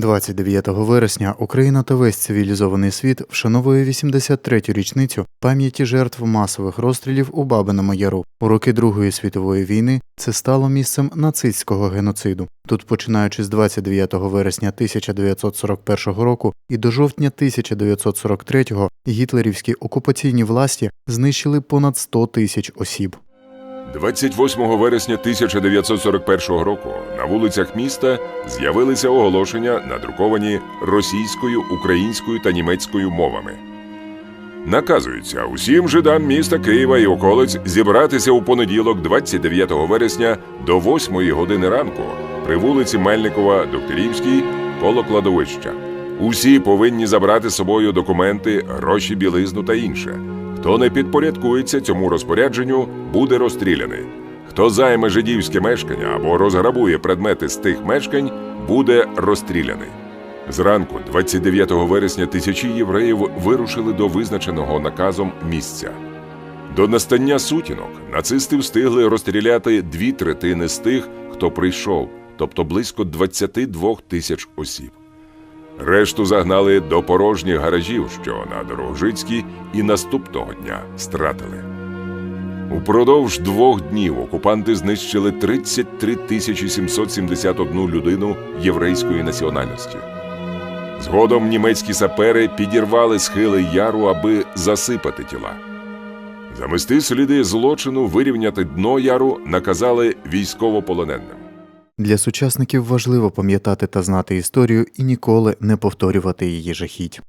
29 вересня Україна та весь цивілізований світ вшановує 83-ю річницю пам'яті жертв масових розстрілів у Бабиному Яру. У роки Другої світової війни це стало місцем нацистського геноциду. Тут, починаючи з 29 вересня 1941 року і до жовтня 1943 гітлерівські окупаційні власті знищили понад 100 тисяч осіб. 28 вересня 1941 року на вулицях міста з'явилися оголошення, надруковані російською, українською та німецькою мовами. Наказується усім жидам міста Києва і околиць зібратися у понеділок, 29 вересня до 8 години ранку при вулиці Мельникова, Докторівській, коло кладовища. Усі повинні забрати з собою документи, гроші, білизну та інше. Хто не підпорядкується цьому розпорядженню, буде розстріляний. Хто займе жидівське мешкання або розграбує предмети з тих мешкань, буде розстріляний. Зранку, 29 вересня, тисячі євреїв вирушили до визначеного наказом місця. До настання сутінок нацисти встигли розстріляти дві третини з тих, хто прийшов, тобто близько 22 тисяч осіб. Решту загнали до порожніх гаражів, що на Дорогжицькій, і наступного дня стратили. Упродовж двох днів окупанти знищили 33 тисячі 771 людину єврейської національності. Згодом німецькі сапери підірвали схили яру, аби засипати тіла. Замести сліди злочину, вирівняти дно яру наказали військовополоненим. Для сучасників важливо пам'ятати та знати історію і ніколи не повторювати її жахіть.